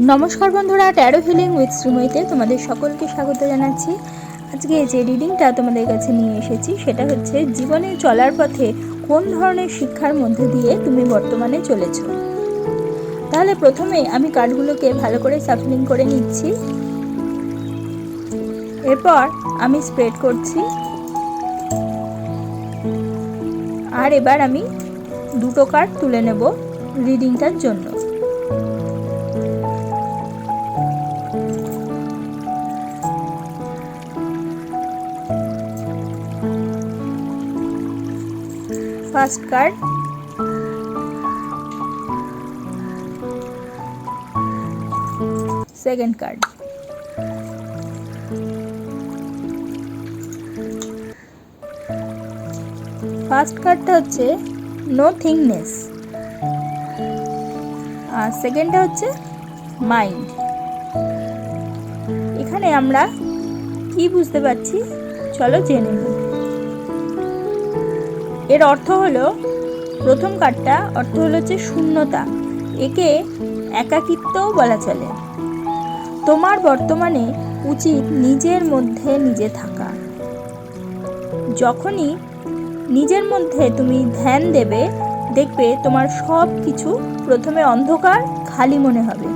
নমস্কার বন্ধুরা taro healing with শ্রীময়ীতে তোমাদের সকলকে স্বাগত জানাচ্ছি। আজকে যে রিডিংটা তোমাদের কাছে নিয়ে এসেছি, সেটা হচ্ছে জীবনে চলার পথে কোন ধরনের শিক্ষার মধ্যে দিয়ে তুমি বর্তমানে চলেছ? তাহলে প্রথমে আমি কার্ডগুলোকে ভালো করে সাফলিং করে নিচ্ছি। এরপর আমি স্প্রেড করছি। আর এবার আমি দুটো কার্ড তুলে নেব রিডিংটার জন্য। First card. Second card. First কার্ডটা হচ্ছে নো থিংনেস। আর সেকেন্ডটা হচ্ছে মাইন্ড। এখানে আমরা কি বুঝতে পারছি? চলো জেনে নিই। এর অর্থ হলো, প্রথম কার্ডটা অর্থ হলো হচ্ছে শূন্যতা। একে একাকিত্বও বলা চলে। তোমার বর্তমানে উচিত নিজের মধ্যে নিজে থাকা। যখনই নিজের মধ্যে তুমি ধ্যান দেবে, দেখবে তোমার সব কিছু প্রথমে অন্ধকার, খালি মনে হবে।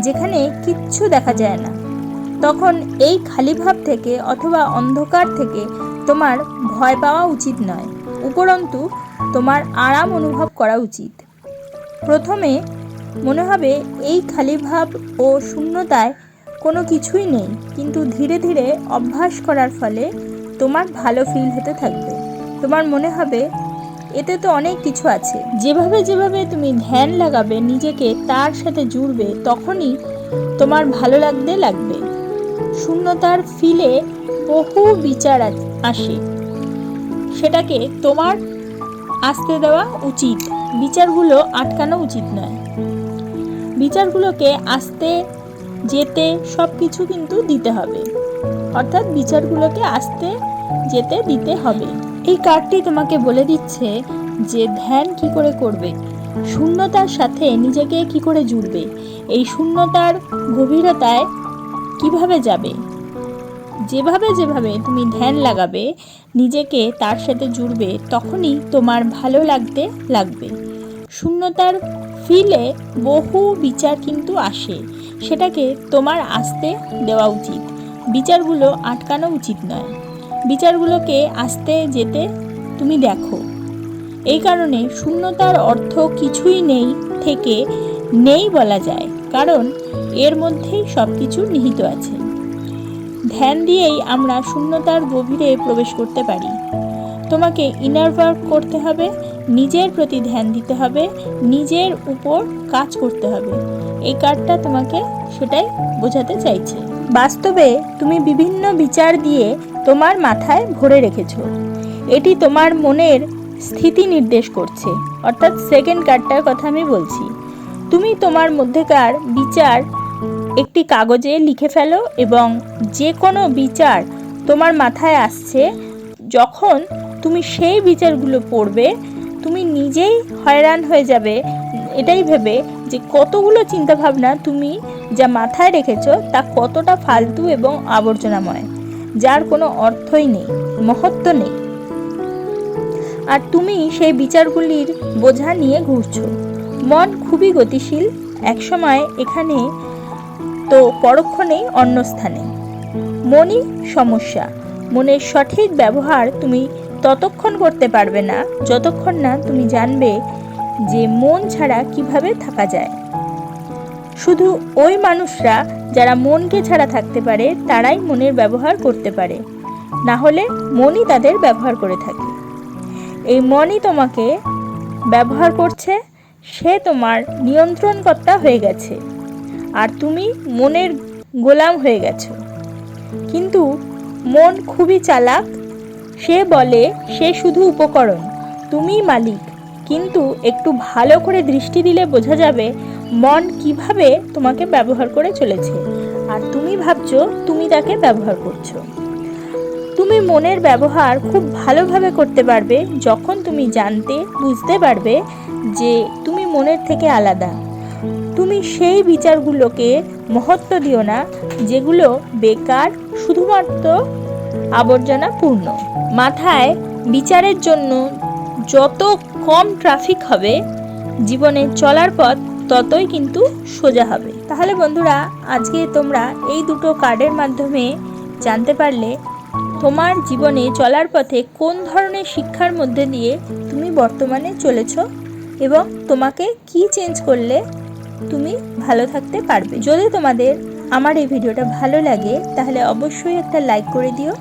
যেখানে কিচ্ছু দেখা যায় না। তখন এই খালি ভাব থেকে অথবা অন্ধকার থেকে তোমার ভয় পাওয়া উচিত নয়। উপরন্তু তোমার আরাম অনুভব করা উচিত। প্রথমে মনে হবে এই খালি ভাব ও শূন্যতায় কোনো কিছুই নেই, কিন্তু ধীরে ধীরে অভ্যাস করার ফলে তোমার ভালো ফিল হতে থাকবে। তোমার মনে হবে, এতে তো অনেক কিছু আছে। যেভাবে যেভাবে তুমি ধ্যান লাগাবে, নিজেকে তার সাথে জুড়বে, তখনই তোমার ভালো লাগতে লাগবে। শূন্যতার ফিলে বহু বিচার আসে। সেটাকে তোমার আসতে দেওয়া উচিত। বিচারগুলো আটকানো উচিত নয়। বিচারগুলোকে আসতে, যেতে সব কিছু কিন্তু দিতে হবে। অর্থাৎ বিচারগুলোকে আসতে, যেতে দিতে হবে। এই কার্ডটি তোমাকে বলে দিচ্ছে যে ধ্যান কি করে করবে? শূন্যতার সাথে নিজেকে কি করে জুড়বে? এই শূন্যতার গভীরতায় কীভাবে যাবে? যেভাবে যেভাবে তুমি ধ্যান লাগাবে, নিজেকে তার সাথে জুড়বে, তখনই তোমার ভালো লাগতে লাগবে। শূন্যতার ফিলে বহু বিচার কিন্তু আসে, সেটাকে তোমার আসতে দেওয়া উচিত। বিচারগুলো আটকানো উচিত নয়। বিচারগুলোকে আসতে যেতে তুমি দেখো। এই কারণে শূন্যতার অর্থ কিছুই নেই থেকে নেই বলা যায়, কারণ এর মধ্যেই সব কিছু নিহিত আছে। ধ্যান দিয়েই আমরা শূন্যতার গভীরে প্রবেশ করতে পারি। তোমাকে ইনার ওয়ার্ক করতে হবে, নিজের প্রতি ধ্যান দিতে হবে, নিজের উপর কাজ করতে হবে। এই কার্ডটা তোমাকে সেটাই বোঝাতে চাইছে। বাস্তবে তুমি বিভিন্ন বিচার দিয়ে তোমার মাথায় ভরে রেখেছো। এটি তোমার মনের স্থিতি নির্দেশ করছে। অর্থাৎ সেকেন্ড কার্ডটার কথা আমি বলছি। তুমি তোমার মধ্যেকার বিচার একটি কাগজে লিখে ফেলো এবং যে কোনো বিচার তোমার মাথায় আসছে, যখন তুমি সেই বিচারগুলো পড়বে, তুমি নিজেই হয়রান হয়ে যাবে। এটাই ভেবে যে কতগুলো চিন্তাভাবনা তুমি যা মাথায় রেখেছ তা কতটা ফালতু এবং আবর্জনাময়, যার কোনো অর্থই নেই, মহত্ব নেই। আর তুমি সেই বিচারগুলির বোঝা নিয়ে ঘুরছো। মন খুবই গতিশীল। একসময় এখানে তো পরক্ষণেই অন্য স্থানে। মনই সমস্যা। মনের সঠিক ব্যবহার তুমি ততক্ষণ করতে পারবে না, যতক্ষণ না তুমি জানবে যে মন ছাড়া কীভাবে থাকা যায়। শুধু ওই মানুষরা যারা মনকে ছাড়া থাকতে পারে, তারাই মনের ব্যবহার করতে পারে। না হলে মনই তাদের ব্যবহার করে থাকে। এই মনই তোমাকে ব্যবহার করছে, সে তোমার নিয়ন্ত্রণকর্তা হয়ে গেছে। আর তুমি মনের গোলাম হয়ে গেছো। কিন্তু মন খুবই চালাক। সে বলে, সে শুধু উপকরণ, তুমিই মালিক। কিন্তু একটু ভালো করে দৃষ্টি দিলে বোঝা যাবে মন কীভাবে তোমাকে ব্যবহার করে চলেছে। আর তুমি ভাবছ, তুমি তাকে ব্যবহার করছ। তুমি মনের ব্যবহার খুব ভালোভাবে করতে পারবে যখন তুমি জানতে, বুঝতে পারবে যে তুমি মনের থেকে আলাদা। তুমি সেই বিচারগুলোকে মহত্ব দিও না, যেগুলো বেকার, শুধুমাত্র আবর্জনাপূর্ণ মাথায় বিচারের জন্য যত কম ট্রাফিক হবে, জীবনে চলার পথ ততই কিন্তু সোজা হবে। তাহলে বন্ধুরা, আজকে তোমরা এই দুটো কার্ডের মাধ্যমে জানতে পারলে তোমার জীবনে চলার পথে কোন ধরনের শিক্ষার মধ্যে দিয়ে তুমি বর্তমানে চলেছ এবং তোমাকে কি চেঞ্জ করলে তুমি ভালো থাকতে পারবে। যদি তোমাদের আমার এই ভিডিওটা ভালো লাগে, তাহলে অবশ্যই একটা লাইক করে দিও।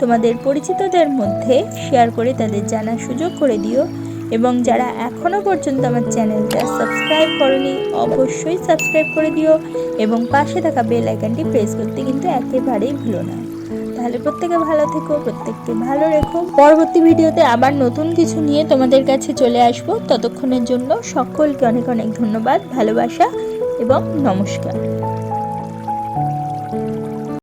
তোমাদের পরিচিতদের মধ্যে শেয়ার করে তাদের জানার সুযোগ করে দিও। এবং যারা এখনও পর্যন্ত আমার চ্যানেলটা সাবস্ক্রাইব করনি, অবশ্যই সাবস্ক্রাইব করে দিও। এবং পাশে থাকা বেল আইকনটি প্রেস করতে কিন্তু একেবারেই ভুলো না। তাহলে প্রত্যেকে ভালো থেকো, প্রত্যেককে ভালো রেখো। পরবর্তী ভিডিওতে আবার নতুন কিছু নিয়ে তোমাদের কাছে চলে আসব। ততক্ষণের জন্য সকলকে অনেক অনেক ধন্যবাদ, ভালোবাসা এবং নমস্কার।